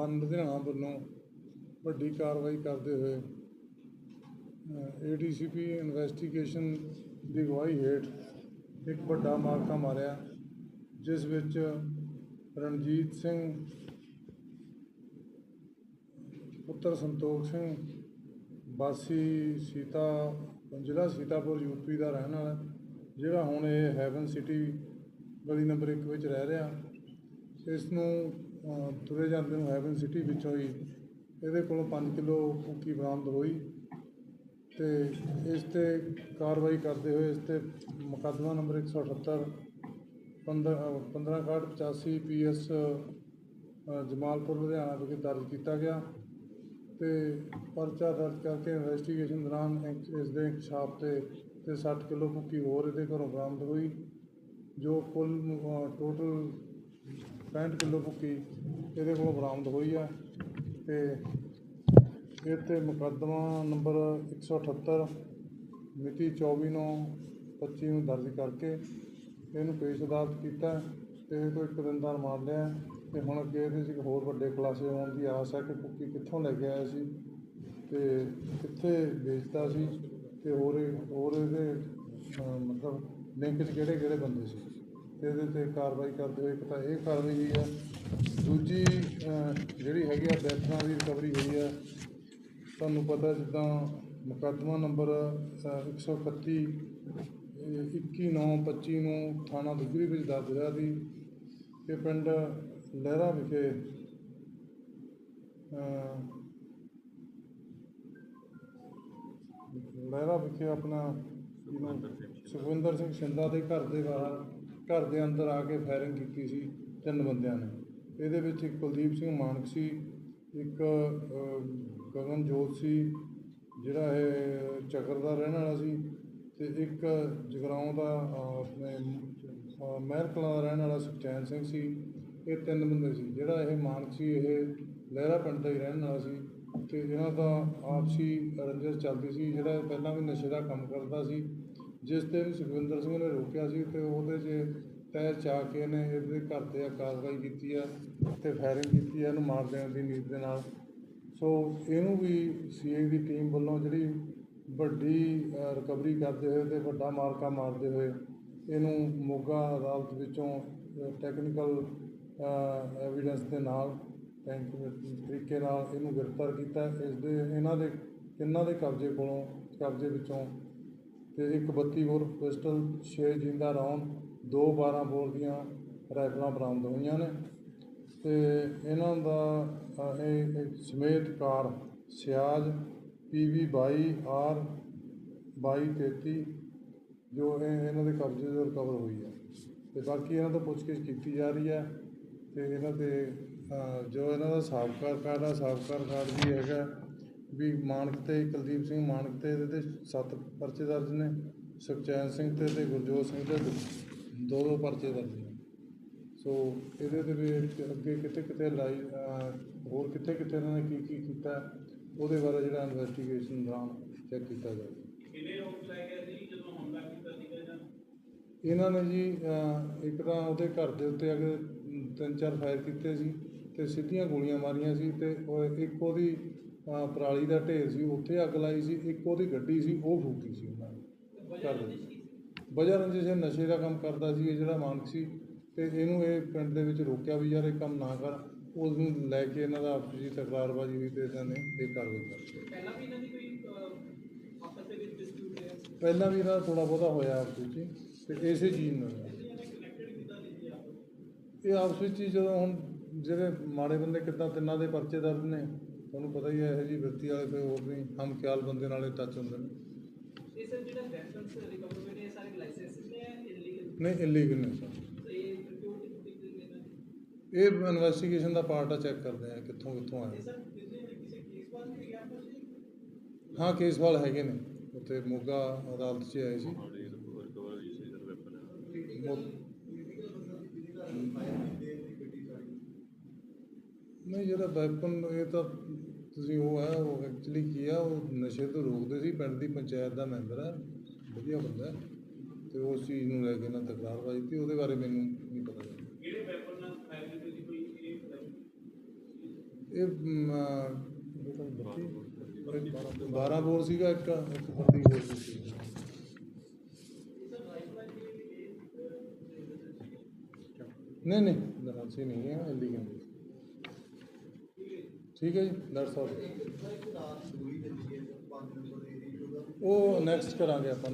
ਬੰਦ ਲੁਧਿਆਣਾ ਵੱਲੋਂ ਵੱਡੀ ਕਾਰਵਾਈ ਕਰਦੇ ਹੋਏ ਏਡੀਸੀਪੀ ਇਨਵੈਸਟੀਗੇਸ਼ਨ ਦੀ ਅਗਵਾਈ ਹੇਠ ਇੱਕ ਵੱਡਾ ਮਾਰਕਾ ਮਾਰਿਆ, ਜਿਸ ਵਿੱਚ ਰਣਜੀਤ ਸਿੰਘ, ਪੁੱਤਰ ਸੰਤੋਖ ਸਿੰਘ, ਵਾਸੀ ਸੀਤਾ, ਜ਼ਿਲ੍ਹਾ ਸੀਤਾਪੁਰ ਯੂਪੀ ਦਾ ਰਹਿਣ ਵਾਲਾ, ਜਿਹੜਾ ਹੁਣ ਇਹ ਹੈਵਨ ਸਿਟੀ ਗਲੀ ਨੰਬਰ 1 ਵਿੱਚ ਰਹਿ ਰਿਹਾ, ਇਸ ਨੂੰ ਤੁਰੇ ਜਾਂਦੇ ਨੂੰ ਹੈਵਨ ਸਿਟੀ ਵਿੱਚੋਂ ਹੀ। ਇਹਦੇ ਕੋਲੋਂ 5 ਕਿਲੋ ਭੁੱਕੀ ਬਰਾਮਦ ਹੋਈ ਤੇ ਇਸ ਤੇ ਕਾਰਵਾਈ ਕਰਦੇ ਹੋਏ ਇਸ ਤੇ ਮੁਕੱਦਮਾ ਨੰਬਰ 178 1585 ਪੀਐਸ ਜਮਾਲਪੁਰ, ਲੁਧਿਆਣਾ ਵਿਖੇ ਦਰਜ ਕੀਤਾ ਗਿਆ ਤੇ ਪਰਚਾ ਦਰਜ ਕਰਕੇ ਇਨਵੈਸਟੀਗੇਸ਼ਨ ਦੌਰਾਨ ਇਸ ਦੇ ਛਾਪ ਤੇ ਤੇ 60 ਕਿਲੋ ਭੁੱਕੀ ਹੋਰ ਇਹਦੇ ਘਰੋਂ ਬਰਾਮਦ ਹੋਈ, ਜੋ ਕੁੱਲ ਟੋਟਲ 65 ਕਿਲੋ ਭੁੱਕੀ ਇਹਦੇ ਕੋਲੋਂ ਬਰਾਮਦ ਹੋਈ ਆ ਤੇ ਇਹ ਤੇ ਮੁਕੱਦਮਾ ਨੰਬਰ 178 ਮਿਤੀ 24 ਨੂੰ 25 ਨੂੰ ਦਰਜ ਕਰਕੇ ਇਹਨੂੰ ਪੇਸ਼ ਅਦਾਲਤ ਕੀਤਾ ਤੇ ਇਹ ਤੋਂ ਇੱਕ ਦਿਨ ਦਾ ਰਿਮਾਂਡ ਲਿਆ ਤੇ ਹੁਣ ਅੱਗੇ ਇਹਦੇ 'ਚ ਇੱਕ ਹੋਰ ਵੱਡੇ ਖੁਲਾਸੇ ਹੋਣ ਦੀ ਆਸ ਹੈ ਕਿ ਭੁੱਕੀ ਕਿੱਥੋਂ ਲੈ ਕੇ ਆਇਆ ਸੀ ਤੇ ਕਿੱਥੇ ਵੇਚਦਾ ਸੀ ਤੇ ਹੋਰ ਹੋਰ ਇਹਦੇ ਮਤਲਬ ਲਿੰਕ 'ਚ ਕਿਹੜੇ ਕਿਹੜੇ ਬੰਦੇ ਸੀ? ਇਹਦੇ ਤੇ ਕਾਰਵਾਈ ਕਰਦੇ ਹੋਏ ਇੱਕ ਤਾਂ ਇਹ ਕਾਰਵਾਈ ਹੋਈ ਹੈ ਦੂਜੀ ਜਿਹੜੀ ਹੈਗੀ ਆ ਬੈਠਾਂ ਦੀ ਰਿਕਵਰੀ ਹੋਈ ਹੈ ਤੁਹਾਨੂੰ ਪਤਾ ਜਿੱਦਾਂ ਮੁਕੱਦਮਾ ਨੰਬਰ 131 21 9 25 ਨੂੰ ਥਾਣਾ ਦੁਗਰੀ ਵਿੱਚ ਦਰਜ ਹੋਇਆ ਸੀ। ਕਿ ਪਿੰਡ ਲਹਿਰਾ ਵਿਖੇ ਲਹਿਰਾ ਵਿਖੇ ਆਪਣਾ ਸੁਖਵਿੰਦਰ ਸਿੰਘ ਸ਼ਿੰਦਾ ਦੇ ਘਰ ਦੇ ਬਾਹਰ ਘਰ ਦੇ ਅੰਦਰ ਆ ਕੇ ਫਾਇਰਿੰਗ ਕੀਤੀ ਸੀ ਤਿੰਨ ਬੰਦਿਆਂ ਨੇ। ਇਹਦੇ ਵਿੱਚ ਇੱਕ ਕੁਲਦੀਪ ਸਿੰਘ ਮਾਨਕ ਸੀ ਇੱਕ ਗਗਨਜੋਤ ਸੀ ਜਿਹੜਾ ਇਹ ਚੱਕਰ ਦਾ ਰਹਿਣ ਵਾਲਾ ਸੀ ਤੇ ਇੱਕ ਜਗਰਾਉਂ ਦਾ ਆਪਣੇ ਅਹ, ਕਲਾਂ ਦਾ ਰਹਿਣ ਵਾਲਾ ਸੁਖਚੈਨ ਸਿੰਘ ਸੀ। ਇਹ ਤਿੰਨ ਬੰਦੇ ਸੀ ਜਿਹੜਾ ਇਹ ਮਾਨਕ ਸੀ ਇਹ ਲਹਿਰਾ ਪਿੰਡ ਦਾ ਹੀ ਰਹਿਣ ਵਾਲਾ ਸੀ ਤੇ ਇਹਨਾਂ ਦਾ ਆਪਸੀ ਰੰਜਿਸ਼ ਚੱਲਦੀ ਸੀ। ਜਿਹੜਾ ਪਹਿਲਾਂ ਵੀ ਨਸ਼ੇ ਦਾ ਕੰਮ ਕਰਦਾ ਸੀ ਜਿਸ ਤੇ ਵੀ ਸੁਖਵਿੰਦਰ ਸਿੰਘ ਨੇ ਰੋਕਿਆ ਸੀ ਤੇ ਉਹਦੇ 'ਚ ਤਹਿ ਚਾ ਕੇ ਇਹਨੇ ਇਹਦੇ ਘਰ ਤੇ ਕਾਰਵਾਈ ਕੀਤੀ ਆ ਤੇ ਫਾਇਰਿੰਗ ਕੀਤੀ ਆ ਇਹਨੂੰ ਮਾਰ ਦੇਣ ਦੀ ਨੀਤ ਦੇ ਨਾਲ। ਸੋ ਇਹਨੂੰ ਵੀ ਸੀਆਈ ਦੀ ਟੀਮ ਵੱਲੋਂ ਜਿਹੜੀ ਵੱਡੀ ਰਿਕਵਰੀ ਕਰਦੇ ਹੋਏ ਤੇ ਵੱਡਾ ਮਾਰਕਾ ਮਾਰਦੇ ਹੋਏ ਇਹਨੂੰ ਮੋਗਾ ਅਦਾਲਤ ਵਿੱਚੋਂ ਟੈਕਨੀਕਲ ਐਵੀਡੈਂਸ ਦੇ ਨਾਲ ਤਰੀਕੇ ਨਾਲ ਇਹਨੂੰ ਗ੍ਰਿਫਤਾਰ ਕੀਤਾ। ਇਸ ਦੇ, ਇਹਨਾਂ ਦੇ ਤਿੰਨਾਂ ਦੇ ਕਬਜ਼ੇ ਕੋਲੋਂ, ਕਬਜ਼ੇ ਵਿੱਚੋਂ ਤੇ ਇੱਕ 32 ਬੋਰ ਪਿਸਟਲ 6 ਜਿੰਦਾ ਰੌਂਦ ਦੋ 12 ਬੋਰ ਦੀਆਂ ਰਾਈਫਲਾਂ ਬਰਾਮਦ ਹੋਈਆਂ ਨੇ। ਤੇ ਇਹਨਾਂ ਦਾ ਇਹ ਸਮੇਤ ਕਾਰ ਸਿਆਜ ਪੀਵੀ 22 ਆਰ 2233 ਜੋ ਇਹਨਾਂ ਦੇ ਕਬਜ਼ੇ ਤੋਂ ਰਿਕਵਰ ਹੋਈ ਹੈ। ਤੇ ਬਾਕੀ ਇਹਨਾਂ ਤੋਂ ਪੁੱਛਗਿੱਛ ਕੀਤੀ ਜਾ ਰਹੀ ਹੈ ਤੇ ਇਹਨਾਂ ਤੇ ਜੋ ਇਹਨਾਂ ਦਾ ਸਾਬਕਾ ਕਾਰਡ ਆ, ਸਾਬਕਾ ਕਾਰਡ ਵੀ ਹੈਗਾ। ਵੀ ਮਾਨਕ ਤੇ ਕੁਲਦੀਪ ਸਿੰਘ ਮਾਨਕ ਤੇ ਇਹਦੇ ਤੇ ਸੱਤ ਪਰਚੇ ਦਰਜ ਨੇ ਸੁਖਚੈਨ ਸਿੰਘ ਤੇ ਤੇ ਗੁਰਜੋਤ ਸਿੰਘ ਤੇ ਦੋ ਦੋ ਪਰਚੇ ਦਰਜ ਨੇ। ਸੋ ਇਹਦੇ ਤੇ ਵੀ ਅੱਗੇ ਕਿਤੇ ਕਿਤੇ ਲਾਈ ਹੋਰ ਕਿੱਥੇ ਕਿੱਥੇ ਇਹਨਾਂ ਨੇ ਕੀ ਕੀ ਕੀਤਾ ਉਹਦੇ ਬਾਰੇ ਜਿਹੜਾ ਇਨਵੈਸਟੀਗੇਸ਼ਨ ਦੌਰਾਨ ਚੈੱਕ ਕੀਤਾ ਜਾਵੇ। ਕਿੰਨੇ ਲੋਕ ਲੈ ਗਏ ਸੀ ਜਦੋਂ ਹਮਲਾ ਕੀਤਾ ਸੀਗਾ ਜਾਂ? ਇਹਨਾਂ ਨੇ ਜੀ ਇੱਕ ਤਾਂ ਉਹਦੇ ਘਰ ਦੇ ਉੱਤੇ ਅਗੇ ਤਿੰਨ ਚਾਰ ਫਾਇਰ ਕੀਤੇ ਸੀ ਤੇ ਸਿੱਧੀਆਂ ਗੋਲੀਆਂ ਮਾਰੀਆਂ ਸੀ ਤੇ ਇੱਕ ਉਹਦੀ ਪਰਾਲੀ ਦਾ ਢੇਰ ਸੀ ਉੱਥੇ ਅੱਗ ਲਾਈ ਸੀ ਇੱਕ ਉਹਦੀ ਗੱਡੀ ਸੀ ਉਹ ਫੂਕੀ ਸੀ ਉਹਨਾਂ ਨੇ ਘਰ ਦੇ ਵਿੱਚ। ਵਜ੍ਹਾ ਰੰਜਿਸ਼ ਇਹ ਨਸ਼ੇ ਦਾ ਕੰਮ ਕਰਦਾ ਸੀ ਇਹ ਜਿਹੜਾ ਮਾਨਕ ਸੀ ਤੇ ਇਹਨੂੰ ਇਹ ਪਿੰਡ ਦੇ ਵਿੱਚ ਰੋਕਿਆ ਵੀ ਯਾਰ ਇਹ ਕੰਮ ਨਾ ਕਰ ਉਸ ਨੂੰ ਲੈ ਕੇ ਇਹਨਾਂ ਦਾ ਆਪਸੀ ਤਕਰਾਰਬਾਜ਼ੀ ਹੋਈ ਤੇ ਇਹਨਾਂ ਨੇ ਇਹ ਕਾਰਵਾਈ ਕਰ ਦਿੱਤੀ। ਪਹਿਲਾਂ ਵੀ ਇਹਨਾਂ ਦੀ ਕੋਈ ਅਹ, ਆਪਸ ਦੇ ਵਿੱਚ ਡਿਸਪਿਊਟ ਹੈ ਪਹਿਲਾਂ ਵੀ ਇਹਨਾਂ ਦਾ ਥੋੜਾ ਬਹੁਤਾ ਹੋਇਆ ਆਪਸ ਵਿੱਚ ਤੇ ਇਸੇ ਚੀਜ਼ ਨਾਲ। ਇਹ ਆਪਸ ਵਿੱਚ ਜਦੋਂ ਹੁਣ ਜਿਹੜੇ ਮਾੜੇ ਬੰਦੇ ਕਿੱਦਾਂ ਤਿੰਨਾਂ ਦੇ ਪਰਚੇ ਦਰਜ ਨੇ ਤੁਹਾਨੂੰ ਪਤਾ ਹੀ ਹੈ ਇਹੋ ਜਿਹੀ ਵਰਤੀ ਵਾਲੇ ਕੋਈ ਹੋਰ ਨਹੀਂ ਹਮ ਖਿਆਲ ਬੰਦੇ ਨਾਲੇ ਟੱਚ ਹੁੰਦੇ ਨੇ। ਇਹ ਸਰ ਜਿਹੜਾ ਵੈਪਨਸ ਰਿਕਵਰ ਹੋਏ ਨੇ ਇਹ ਸਾਰੇ ਲਾਇਸੈਂਸ ਨੇ? ਇਲੀਗਲ ਨਹੀਂ ਇਲੀਗਲ ਨੇ ਸਰ। ਇਹ ਇਨਵੈਸਟੀਗੇਸ਼ਨ ਦਾ ਪਾਰਟ ਆ ਚੈੱਕ ਕਰਦੇ ਆ ਕਿੱਥੋਂ ਕਿੱਥੋਂ ਆਏ। ਸਰ ਹਾਂ ਕੇਸ ਵਾਲ ਹੈਗੇ ਨੇ। ਉੱਥੇ ਮੋਗਾ ਅਦਾਲਤ 'ਚ ਆਏ ਸੀ। ਨਹੀਂ ਜਿਹੜਾ ਵੈਪਨ ਇਹ ਤਾਂ ਤੁਸੀਂ ਉਹ ਹੈ ਉਹ ਐਕਚੁਅਲੀ ਕੀ ਆ ਉਹ ਨਸ਼ੇ ਤੋਂ ਰੋਕਦੇ ਸੀ ਪਿੰਡ ਦੀ ਪੰਚਾਇਤ ਦਾ ਮੈਂਬਰ ਹੈ ਵਧੀਆ ਬੰਦਾ ਹੈ ਤੇ ਉਸ ਚੀਜ਼ ਨੂੰ ਲੈ ਕੇ ਨਾ ਤਕਰਾਰਬਾਜ਼ੀ ਸੀ ਉਹਦੇ ਬਾਰੇ ਮੈਨੂੰ ਨਹੀਂ ਪਤਾ ਕਿਹੜੇ ਵੈਪਨ ਨਾਲ ਫਾਇਰ ਕੀਤੀ ਕੋਈ ਇਹ ਇਹ ਮ, ਇੱਕ 12 ਬੋਰ। ਸੀਗਾ ਇੱਕ ਇੱਕ ਹੋਰ ਵੀ ਸੀ। ਨਹੀਂ ਨਹੀਂ ਦਰਾਂਸੀ ਨਹੀਂ ਹੈ ਇਲੀਗਲ ਠੀਕ ਹੈ ਜੀ ਦੈਟਸ ਆਲ ਉਹ ਨੈਕਸਟ ਕਰਾਂਗੇ ਆਪਾਂ